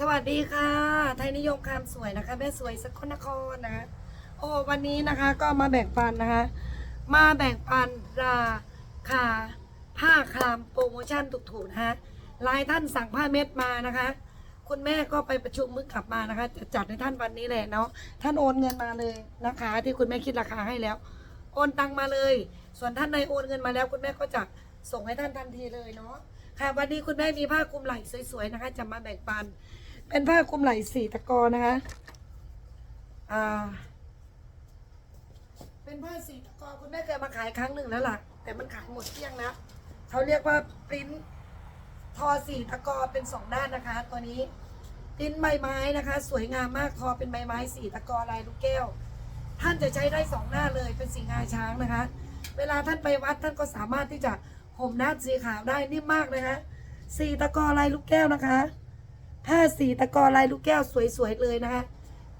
สวัสดีค่ะ ไทยนิยมคามสวยนะคะ แม่สวยสกลนครนะ โอ้วันนี้นะคะก็มาแบ่งปันนะคะ มาแบ่งปันราคาผ้าคลามโปรโมชั่นถูกๆนะคะหลายท่านสั่งผ้าเม็ดมานะคะ คุณแม่ก็ไปประชุมมึกกลับมานะคะ จะจัดให้ท่านวันนี้แหละเนาะท่านโอนเงินมาเลยนะคะ ที่คุณแม่คิดราคาให้แล้ว โอนตังมาเลย ส่วนท่านใดโอนเงินมาแล้ว คุณแม่ก็จะส่งให้ท่านทันทีเลยเนาะค่ะวันนี้คุณแม่มีผ้าคลุมไหล่สวยๆนะคะ จะมาแบ่งปัน เป็นผ้าคลุมไหล่สีตะกอนะคะ อ่า เป็นผ้าสีตะกอคุณแม่เคยมาขายครั้งหนึ่งแล้วล่ะ แต่มันขายหมดเกลี้ยงนะเขาเรียกว่าปริ้นทอสีตะกอเป็นสองด้านนะคะ ตัวนี้ปริ้นใบไม้นะคะ สวยงามมากทอเป็นใบไม้สีตะกอลายลูกแก้ว ท่านจะใช้ได้สองหน้าเลยเป็นสีงาช้างนะคะ เวลาท่านไปวัดท่านก็สามารถที่จะห่มด้าสีขาวได้นิ่มมากเลยนะสีตะกอลายลูกแก้วนะคะ ผ้าสีตะกอลายลูกแก้วสวยๆเลยนะคะ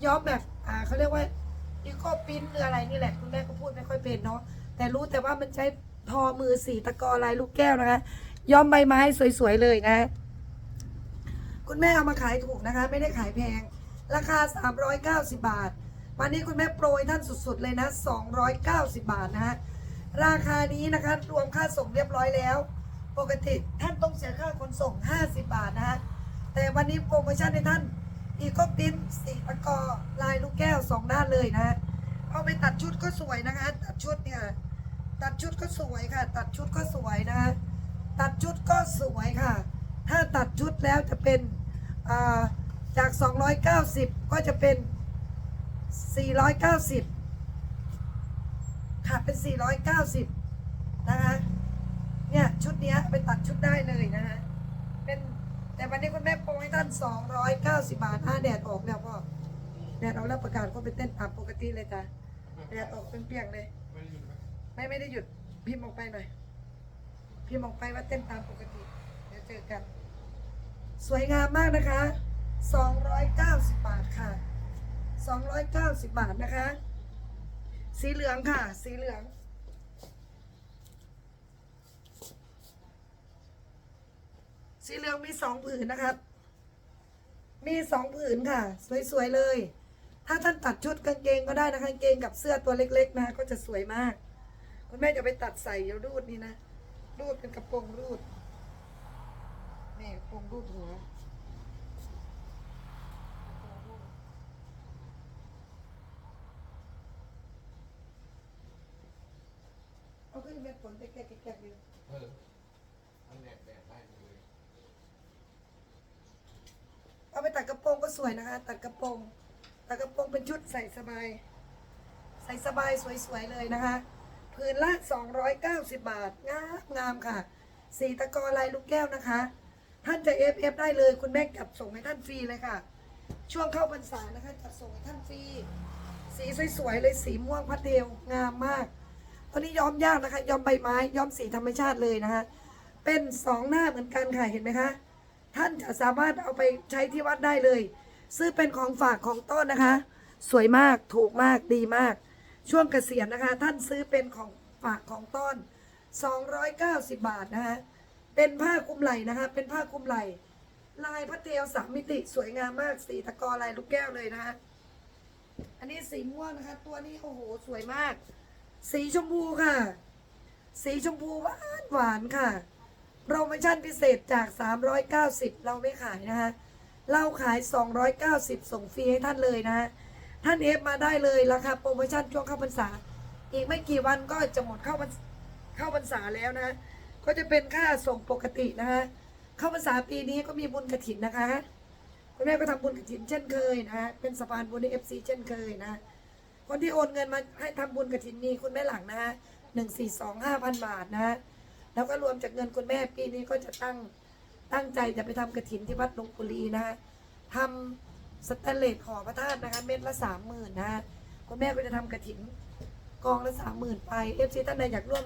ย้อมแบบอ่าเขาเรียกว่าอีโคปิ้นหรืออะไรนี่แหละ คุณแม่ก็พูดไม่ค่อยเป็นเนาะแต่รู้แต่ว่ามันใช้ทอมือสีตะกอลายลูกแก้วนะคะย้อมใบไม้สวยๆเลยนะคุณแม่เอามาขายถูกนะคะ ไม่ได้ขายแพง ราคา 390 บาท วันนี้คุณแม่โปรยท่านสุดๆเลยนะ 290 บาทนะฮะราคานี้นะคะรวมค่าส่งเรียบร้อยแล้ว ปกติท่านต้องเสียค่าขนส่ง 50 บาทนะฮะ แต่วันนี้โปรโมชั่นให้ท่าน อีกก็ปิ้นสีตะกอลายลูกแก้วสองด้านเลยนะเอาไปตัดชุดก็สวยนะคะ ตัดชุดเนี่ยตัดชุดก็สวยค่ะ ตัดชุดก็สวยนะตัดชุดก็สวยค่ะ ถ้าตัดชุดแล้วจะเป็นอ่าจาก 290 ก็จะเป็น 490 ค่ะเป็น 490 นะคะเนี่ยชุดเนี้ยไปตัดชุดได้เลยนะคะ แต่วันนี้คุณแม่โปรให้ท่าน 290 บาทอ่าแดดออกแล้วพ่อแดดออกแล้วประกาศก็ไปเต้นตามปกติเลยจ้ะแดดออกเป็นเปียกเลย ไม่ไม่ได้หยุดพิมออกไปหน่อยพิมออกไปว่าเต้นตามปกติ เดี๋ยวเจอกัน สวยงามมากนะคะ 290 บาทค่ะ 290 บาทนะคะ สีเหลืองค่ะ สีเหลือง สีเหลืองมีสองผืนนะครับมีสองผืนค่ะ สวยๆเลย ถ้าท่านตัดชุดกางเกงก็ได้นะคะกางเกงกับเสื้อตัวเล็ก ๆ นะ ก็จะสวยมาก คุณแม่จะไปตัดใส่เดี๋ยวรูดนี่นะ รูดเป็นกระโปรงรูด นี่กระโปรงรูดหัวเอาขึ้นเป็นผลแก่ๆๆๆอยู่ เออมันแดดแดดได้หมดเลย เอาไปตัดกระโปรงก็สวยนะคะ ตัดกระโปรงตัดกระโปรงเป็นชุดใส่สบาย ใส่สบายสวยๆเลยนะคะผืนละ 290 บาท งามงามค่ะ สีตะกอลายลูกแก้วนะคะ ท่านจะเอฟเอฟได้เลย คุณแม่จับส่งให้ท่านฟรีเลยค่ะ ช่วงเข้าพรรษานะคะ จัดส่งให้ท่านฟรี สีสวยๆเลย สีม่วงพัดเทลงามมากตัวนี้ย้อมยากนะคะ ย้อมใบไม้ ย้อมสีธรรมชาติเลยนะคะ เป็นสองหน้าเหมือนกันค่ะ เห็นไหมคะ ท่านจะสามารถเอาไปใช้ที่วัดได้เลย ซื้อเป็นของฝากของต้นนะคะ สวยมากถูกมากดีมาก ช่วงเกษียณนะคะ ท่านซื้อเป็นของฝากของต้น 290 บาทนะคะเป็นผ้าคลุมไหล่นะคะ เป็นผ้าคลุมไหล่ลายพัดเทลสามมิติสวยงามมากสีตะกอลายลูกแก้วเลยนะคะอันนี้สีม่วงนะคะ ตัวนี้โอ้โหสวยมาก สีชมพูค่ะ สีชมพูหวานหวานค่ะ โปรโมชั่นพิเศษจาก 390 เราไม่ขายนะคะเราขาย 290 ส่งฟรีให้ท่านเลยนะท่านเอฟมาได้เลยราคาโปรโมชั่นช่วงเข้าพรรษา อีกไม่กี่วันก็จะหมดเข้าเข้าพรรษาแล้วนะก็จะเป็นค่าส่งปกตินะคะเข้าพรรษาปีนี้ก็มีบุญกระถินนะคะคุณแม่ก็ทำบุญกระถินเช่นเคยนะฮะเป็นสะพานบุญในเอฟซีเช่นเคยนะคนที่โอนเงินมาให้ทำบุญกระถินมีคุณแม่หลังนะฮะหนึ่งสี่สองห้าพันบาทนะฮะ แล้วก็รวมจากเงินคุณแม่ปีนี้ก็จะตั้งตั้งใจจะไปทำกระถินที่วัดลงปู่ลีนะคะทำสแตนเลสห่อพระธาตุนะคะ เม็ดละสามหมื่นนะคะคุณแม่ก็จะทำกระถินกองละสามหมื่นไปเอฟซีท่านใดอยากร่วม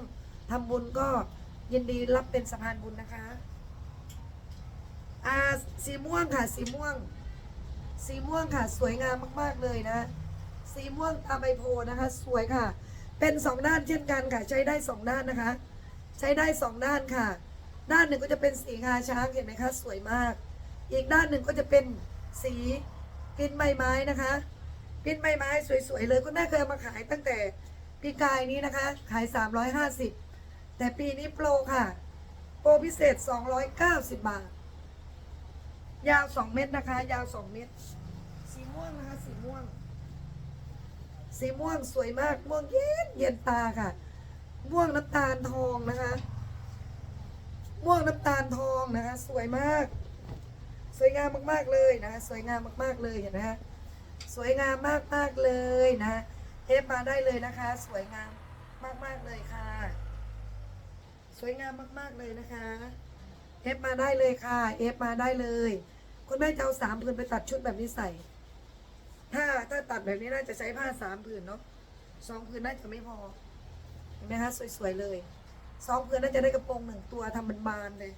ทำบุญก็ยินดีรับเป็นสะพานบุญนะคะอ่าสีม่วงค่ะ สีม่วง สีม่วงค่ะ สวยงามมาก ๆ เลยนะ สีม่วงตาใบโพนะคะ สวยค่ะ เป็นสองด้านเช่นกันค่ะ ใช้ได้สองด้านนะคะ ใช้ได้สองด้านค่ะ ด้านหนึ่งก็จะเป็นสีงาช้างเห็นไหมคะสวยมาก อีกด้านหนึ่งก็จะเป็นสีพินใบไม้นะคะพินใบไม้สวยๆเลยคุณแม่เคยเอามาขายตั้งแต่ปีกายนี้นะคะ ขาย 350 แต่ปีนี้โปรค่ะ โปรพิเศษ 290 บาท ยาว 2 เม็ดนะคะ ยาว 2 เม็ดสีม่วงนะคะ สีม่วง สีม่วงสวยมาก ม่วงเย็นเย็นตาค่ะ ม่วงน้ำตาลทองนะคะ ม่วงน้ำตาลทองนะคะ สวยมาก สวยงามมากๆเลยนะคะสวยงามมากๆเลยเห็นไหมคะสวยงามมากๆเลยนะเอฟมาได้เลยนะคะ สวยงามมากๆเลยค่ะ สวยงามมากๆเลยนะคะเอฟมาได้เลยค่ะ เอฟมาได้เลย คุณแม่จะเอาสามผืนไปตัดชุดแบบนี้ใส่ ถ้าถ้าตัดแบบนี้น่าจะใช้ผ้าสามผืนเนาะสองผืนน่าจะไม่พอ ไหมคะสวยๆเลยสองผืนน่าจะได้กระโปรงหนึ่งตัวทำเป็นบานเลย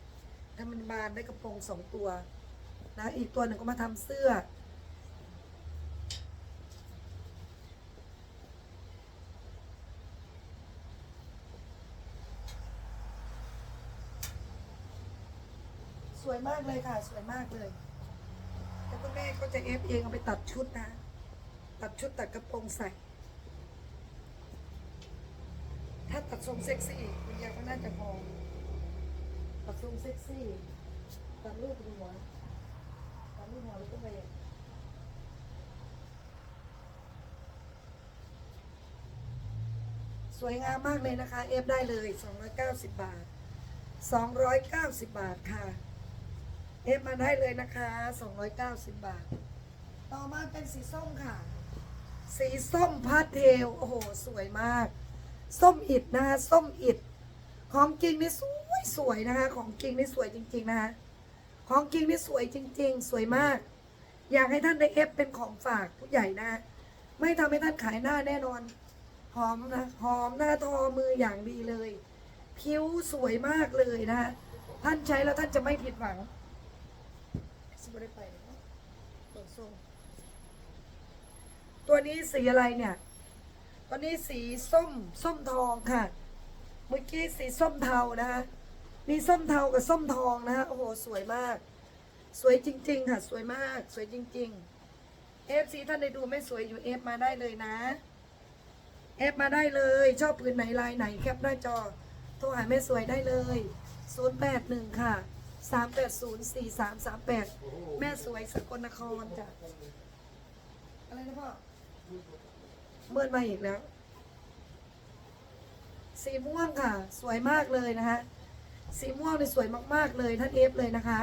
ทำเป็นบานได้กระโปรงสองตัวนะอีกตัวหนึ่งก็มาทำเสื้อ สวยมากเลยค่ะ สวยมากเลย แล้วก็แม่ก็จะเอฟเองเอาไปตัดชุดนะ ตัดชุดตัดกระโปรงใส่ ถ้าตัดทรงเซ็กซี่คุณยายก็น่าจะพอตัดทรงเซ็กซี่ตัดรูปหัวตอนนี้หัวเราต้องไปสวยงามมากเลยนะคะ เอฟได้เลย 290 บาท 290 บาทค่ะ เอฟมาได้เลยนะคะ 290 บาท ต่อมาเป็นสีส้มค่ะ สีส้มพาสเทล โอ้โห สวยมาก ส้มอิดนะคะส้มอิดของจริงนี่สวยสวยนะคะ ของจริงนี่สวยจริง ๆ นะคะของจริงนี่สวยจริง ๆ สวยมาก อยากให้ท่านได้เอฟเป็นของฝากผู้ใหญ่นะ ไม่ทำให้ท่านขายหน้าแน่นอนหอมนะหอมหน้าทอมืออย่างดีเลยผิวสวยมากเลยนะท่านใช้แล้วท่านจะไม่ผิดหวังสบได้ไปตัวนี้สีอะไรเนี่ย ตัวนี้สีส้มส้มทองค่ะ เมื่อกี้สีส้มเทานะคะมีส้มเทากับส้มทองนะฮะโอ้โหสวยมาก สวยจริง ๆ ค่ะ สวยมาก สวยจริง ๆ เอฟซีท่านได้ดูไม่สวยอยู่เอฟมาได้เลยนะเอฟมาได้เลย ชอบปืนไหนลายไหนแคปหน้าจอ โทรหาแม่สวยได้เลย 081 ค่ะ 380 4338 แม่สวยสกลนครจ้ะอะไรนะพ่อ เมื่อมาอีกแล้ว สีม่วงค่ะ สวยมากเลยนะคะ สีม่วงนี่สวยมากๆเลยท่านเอฟเลยนะคะ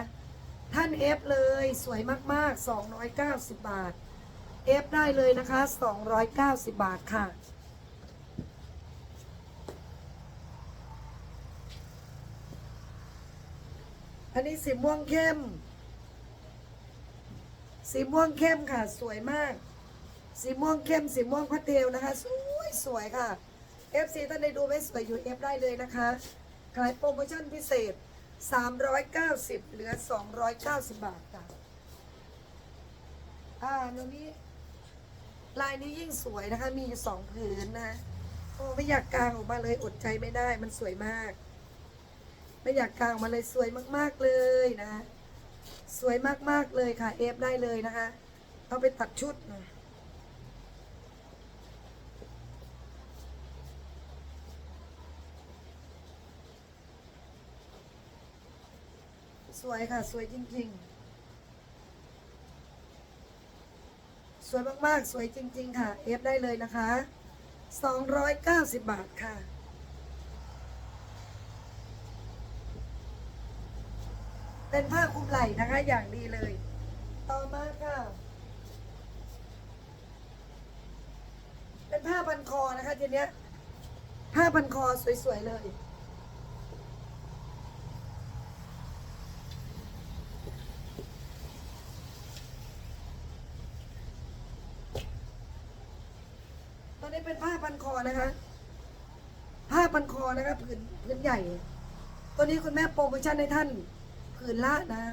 ท่านเอฟเลยสวยมากๆ 290 บาทเอฟได้เลยนะคะ 290 บาทค่ะอันนี้สีม่วงเข้ม สีม่วงเข้มค่ะ สวยมาก สีม่วงเข้มสีม่วงพัดเทลนะคะ สวยสวยค่ะ FC ท่านใดดูไม่สวยอยู่เอฟได้เลยนะคะขายโปรโมชั่นพิเศษ 390 เหลือ 290 บาทค่ะอ่าตัวนี้ลายนี้ยิ่งสวยนะคะ มีอยู่สองผืนนะโอ้ไม่อยากกางออกมาเลยอดใจไม่ได้มันสวยมาก ไม่อยากกางออกมาเลยสวยมาก ๆเลยนะ สวยมากๆเลยค่ะเอฟได้เลยนะคะ เอาไปตัดชุดนะ สวยค่ะ สวยจริง ๆ สวยมากๆ สวยจริง ๆ ค่ะ เอฟได้เลยนะคะ 290 บาทค่ะ เป็นผ้าคลุมไหล่นะคะ อย่างดีเลย ต่อมาค่ะ เป็นผ้าพันคอนะคะทีเนี้ยผ้าพันคอสวย ๆ เลย ตอนนี้เป็นผ้า พันคอนะคะผ้าพันคอนะคะผืนผืนใหญ่ ตัวนี้คุณแม่โปรโมชั่นให้ท่านผืนละนะ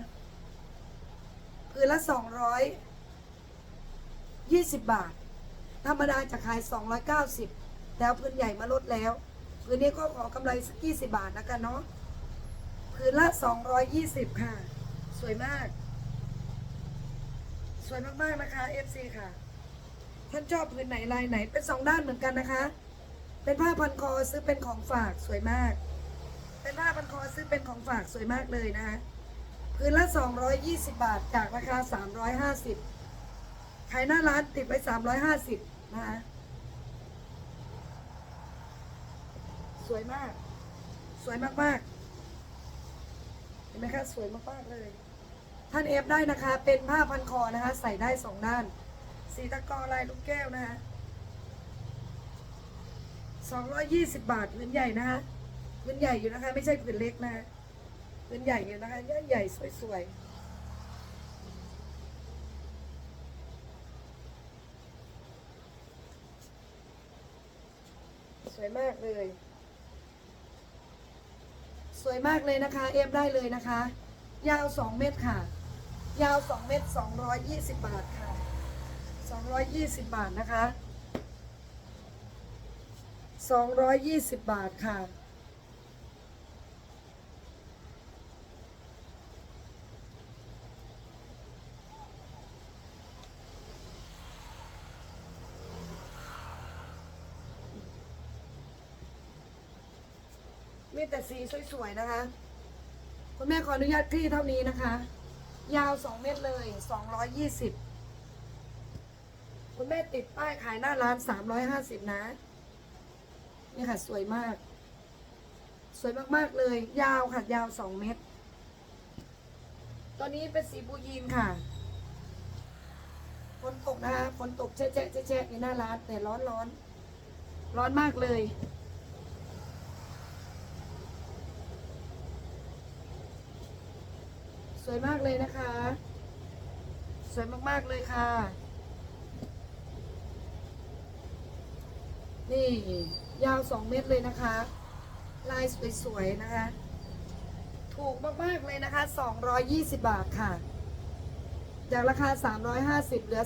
ผืนละสองร้อยยี่สิบบาท ธรรมดาจะขายสองร้อยเก้าสิบแล้วผืนใหญ่มาลดแล้วผืนนี้ก็ขอกำไรสักยี่สิบาทนะกันเนาะผืนละสองร้อยยี่สิบค่ะ สวยมาก สวยมาก ๆ นะคะ FC ค่ะ ท่านชอบพื้นไหนลายไหนเป็นสองด้านเหมือนกันนะคะ เป็นผ้าพันคอซื้อเป็นของฝากสวยมาก เป็นผ้าพันคอซื้อเป็นของฝากสวยมากเลยนะคะพื้นละ 220 บาทจากราคา 350 ขายหน้าร้านติดไป 350 นะคะ สวยมาก สวยมากๆ เห็นไหมคะ สวยมากๆเลย ท่านเอฟได้นะคะ เป็นผ้าพันคอนะคะ ใส่ได้สองด้าน สีตะกอลายลูกแก้วนะคะ220บาทพื้นใหญ่นะคะพื้นใหญ่อยู่นะคะ ไม่ใช่พื้นเล็กนะคะพื้นใหญ่อยู่นะคะใหญ่ใหญ่สวยๆสวยมากเลย สวยมากเลยนะคะ เอฟได้เลยนะคะ ยาว2เมตรค่ะ ยาว2เมตร220บาทค่ะ 220 บาทนะคะ 220 บาทค่ะ มีแต่สีสวย ๆ นะคะ คุณแม่ขออนุญาตคลี่เท่านี้นะคะ ยาว 2 เมตรเลย 220 คุณแม่ติดป้ายขายหน้าร้าน350นะ นี่ค่ะ สวยมาก สวยมากๆเลย ยาวค่ะ ยาว2เมตรตัวนี้เป็นสีบูยีนค่ะฝนตกนะคะฝนตกแจ๊ะแจ๊ะแจ๊ะแจ๊ะในหน้าร้านแต่ร้อนร้อน ร้อนมากเลย สวยมากเลยนะคะ สวยมากๆเลยค่ะ นี่ยาว2เมตรเลยนะคะ ลายสวยๆนะคะ ถูกมากๆเลยนะคะ 220 บาทค่ะ จากราคา 350เหลือ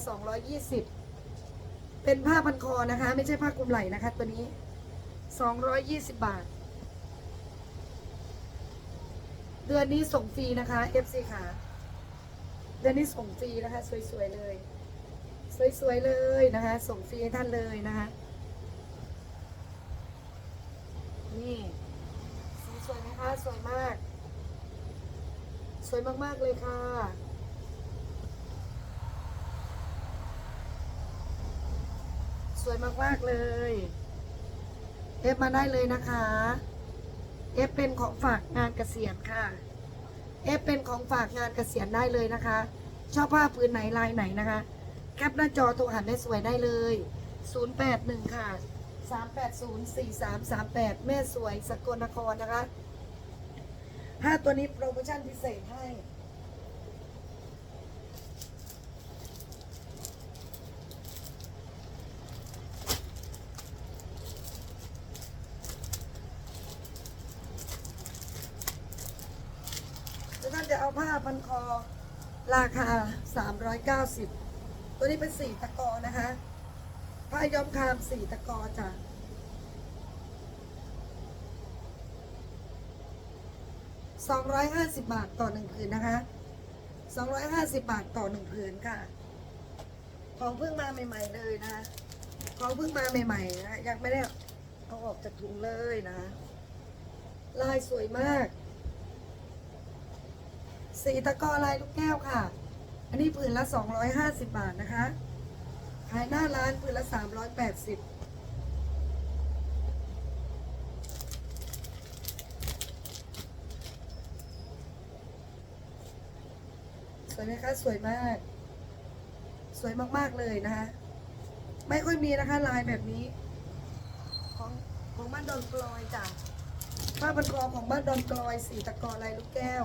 220 เป็นผ้าพันคอนะคะ ไม่ใช่ผ้าคลุมไหล่นะคะตัวนี้ 220 บาท เดือนนี้ส่งฟรีนะคะ FC ค่ะ เดือนนี้ส่งฟรีนะคะ สวยๆเลย สวยๆเลยนะคะ ส่งฟรีให้ท่านเลยนะคะ นี่ สีสวยไหมคะ สวยมาก สวยมาก ๆ เลยค่ะสวยมาก ๆ เลย เอฟมาได้เลยนะคะ เอฟเป็นของฝากงานเกษียณค่ะ เอฟเป็นของฝากงานเกษียณได้เลยนะคะ ชอบผ้าพื้นไหนลายไหนนะคะ แคปหน้าจอโทรหาแม่สวยได้เลย 081 ค่ะ 3804338 แม่สวยสกลนครนะคะถ้าตัวนี้โปรโมชั่นพิเศษให้แล้วท่านจะเอาผ้าพันคอราคา 390 ตัวนี้เป็นสีตะกอนะคะ ผ้าย้อมคามสีตะกอจ้ะ250บบาทต่อหนึ่งผืนนะคะ250บบาทต่อหนึ่งผืนค่ะ ของเพิ่งมาใหม่ ๆ เลยนะคะของเพิ่งมาใหม่ๆนะยังไม่ได้เอาออกจากถุงเลยนะ ลายสวยมาก สีตะกอลายลูกแก้วค่ะ อันนี้ผืนละ250บาทนะคะ ขายหน้าร้านผืนละ380สวยไหมคะ สวยมาก สวยมากๆเลยนะคะ ไม่ค่อยมีนะคะ ลายแบบนี้ ของของบ้านดอนกลอยจ้ะผ้าพันคอของบ้านดอนกลอยสีตะกอลายลูกแก้ว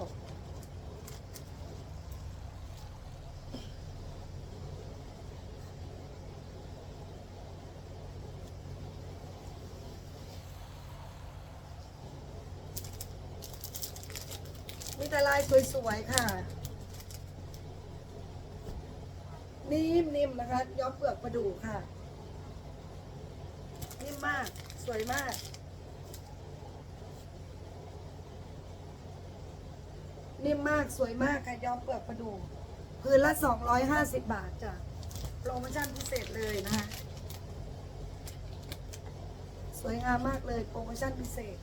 แต่ลายสวยๆค่ะ นิ่มๆนะคะย้อมเปลือกประดูกค่ะ นิ่มมาก สวยมากนิ่มมากสวยมากค่ะย้อมเปลือกประดูกพื้นละ 250 บาทจ้ะโปรโมชั่นพิเศษเลยนะคะ สวยงามมากเลยโปรโมชั่นพิเศษ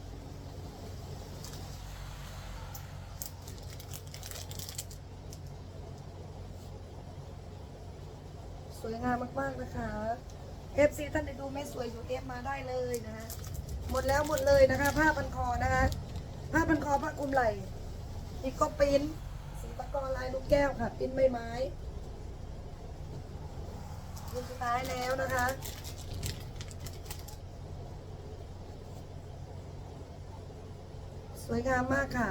สวยงามมากๆนะคะ FC ท่านใดดูไม่สวยอยู่เอฟมาได้เลยนะคะหมดแล้วหมดเลยนะคะ ผ้าพันคอนะคะผ้าพันคอผ้าคลุมไหล่อีกก็ปิ้นสีตะกอลายลูกแก้วค่ะ ปิ้นใบไม้รุ่นสุดท้ายแล้วนะคะสวยงามมากค่ะ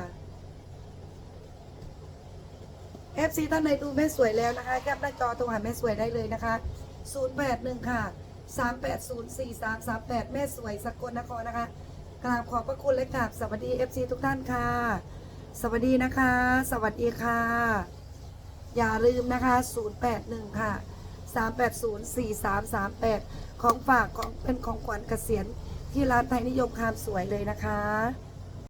FC ท่านใดดูแม่สวยแล้วนะคะแคปหน้าจอโทรหาแม่สวยได้เลยนะคะ 081 ค่ะ 3804338 แม่สวยสกลนครนะคะกราบขอบพระคุณและกราบสวัสดี FC ทุกท่านค่ะ สวัสดีนะคะ สวัสดีค่ะ อย่าลืมนะคะ 081 ค่ะ 3804338 ของฝากของเป็นของขวัญเกษียณที่ร้านไทยนิยมคามสวยเลยนะคะ